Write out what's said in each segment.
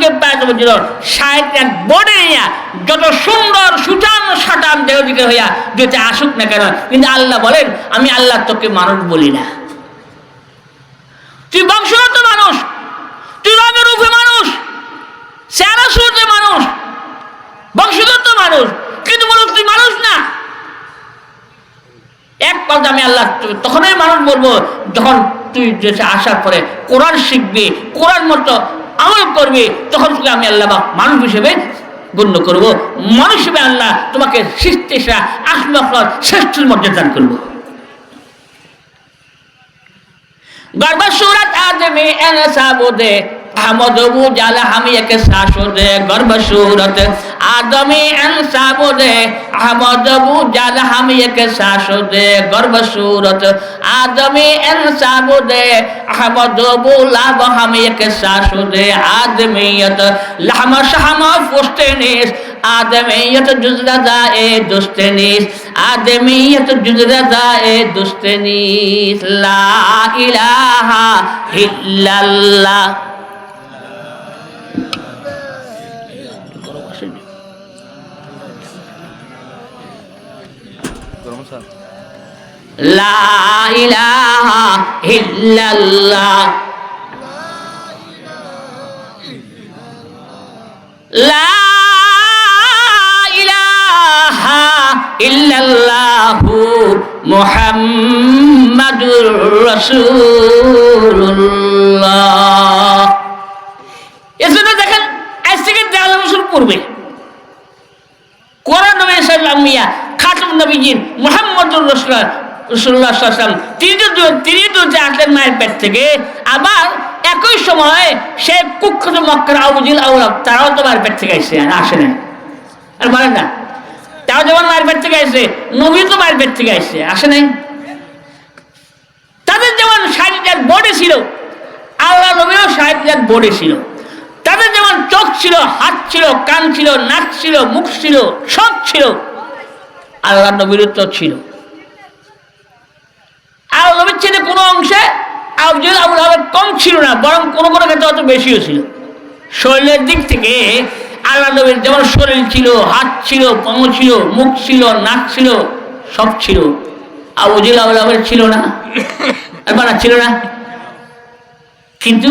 থেকে নিয়ে যত সুন্দর সুটান হইয়া যেতে আসুক না কেন, কিন্তু আল্লাহ বলেন, আমি আল্লাহ তোকে মানুষ বলি না। তুই বংশগত মানুষ, তুই রঙের রূপে মানুষ, চেহারা শুরুতে মানুষ, বংশগত মানুষ, কিন্তু মানুষ তুই মানুষ না। এক কথা আমি আল্লাহ তখনই মানুষ বলব, যখন তুই দেশে আসার পরে কোরআন শিখবি, কোরআন মতো আমল করবে, তখন তোকে আমি আল্লাহ বা মানুষ হিসেবে গণ্য করব। মানুষ হিসেবে আল্লাহ তোমাকে সৃষ্টিসা আসমাফল শ্রেষ্ঠ মর্যাদা দান করব। গর্ব সুরত আদমি এন সাবুদে, আহমদ বুজাল হামি এক দে গর্ব সুরত आदमी इंसाब दे अहमद बुजल हम एक सास दे गर्भ सूरत आदमी इंसाब दे अहमद बुलाब हम एक सास दे आदमियत लहम शहम फुस्तनिस आदमियत जुजरदा ए दुस्तनिस आदमियत जुजरदा ए दुस्तनिस ला इलाहा इल्लल्लाह Thank you. স্যার। লা ইলাহা ইল্লাল্লাহ। লা ইলাহা ইল্লাল্লাহু মুহাম্মাদুর রাসূলুল্লাহ। এজন্য দেখেন, আজ থেকে দেড় বছর পূর্বে কোরআন মেসাল্লামিয়া নবীজিন মুহাম্মদুর রসুল্লাহ সাল্লাম তিনি তিনি তো যে আসলেন মায়ের পেট থেকে, আবার একই সে মক্কার আবুজিল তারাও তো মায়ের পেট থেকে আসছে আর বলেন না। যেমন মায়ের পেট থেকে আসছে নবী তো মায়ের পেট থেকে আসছে আসে নাই। তাদের যেমন শারীরিক ছিল, আল্লাহ নবীও শারীরিক বোর্ডে ছিল। তাদের যেমন চোখ ছিল, হাত ছিল, কান ছিল, নাক ছিল, মুখ ছিল, সব ছিল। আল্লাহ নবীর তো ছিল। আল্লাহ নবীর কোনো অংশে আবুল আবুল আবেদ কম ছিল না, বরং কোনো কোনো ক্ষেত্রে অত বেশিও ছিল। শরীরের দিক থেকে আল্লাহ নবীর যেমন শরীর ছিল, হাত ছিল পম ছিল, মুখ ছিল, নাক ছিল, সব ছিল। আবু জিল আবুল ছিল না বানা ছিল না। কিন্তু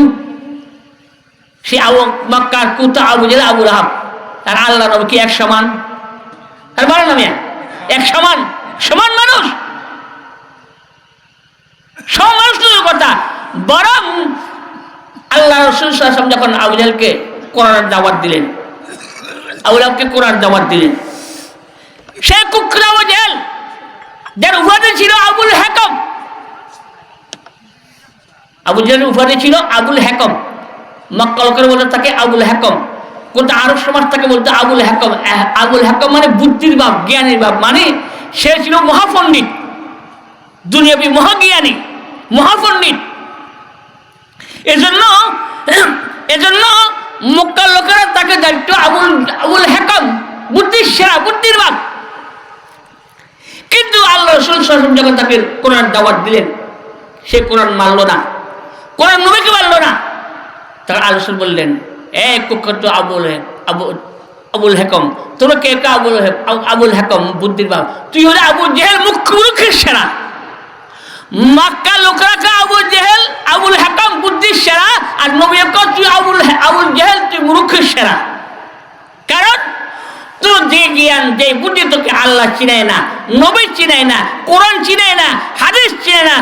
সে আবু মক্কার কুতা আবু জিল আবুল আহাব আর আল্লাহ নবী কি এক সমান। আর বলো না মিয়া এক সমান সমান মানুষ। সব মানুষ কথা। বরং আল্লাহ রসুল যখন আবু জালকে কোরআনের দাওয়াত দিলেন আউলাবকে কোরআন দাওয়াত দিলেন সে কুকরা জেল যার উপাধি ছিল আবুল হেকম। আবু জেলের উপাধি ছিল আবুল হেকম মক্কলকের বলতে থাকে আবুল হেকম। কিন্তু আরব সমাজ তাকে বলতে আবুল হেকম আবুল হেকম মানে বুদ্ধির বাপ জ্ঞানীর বাপ মানে সে ছিল মহাপণ্ডিত। দুনিয়াবী মহাজ্ঞানী, মহাপণ্ডিত। এজন্য এজন্য মক্কার লোকেরা তাকে দায়িত্ব আবুল আবুল হেকম, বুদ্ধির সেরা, বুদ্ধির বাপ কিন্তু আল্লাহ রসুল সাসম যখন তাকে কোরআন দাওয়াত দিলেন, সে কোরআন মানল না। কোরআন নবীকে মানল না। আল্লাহ রসুল বললেন এ কুখ্যাত আবুল আবু আবুল হেকম। তোর কে কে আবুল আবুল হেকম বুদ্ধির বাপ? তুই হলে আবুল জেহেল মুখ্য মুখের সেরা। মাক্কা লোকরা আবুল জেহেল? আবুল হেকম বুদ্ধির সেরা। আর নবী তুই আবুল আবুল জেহেল তুই মুরুখের সেরা। কারণ তোর যে জ্ঞান, যে বুদ্ধি তোকে আল্লাহ চিনায় না, নবী চিনায় না, কোরআন চিনায় না, হাদিস চিনায় না।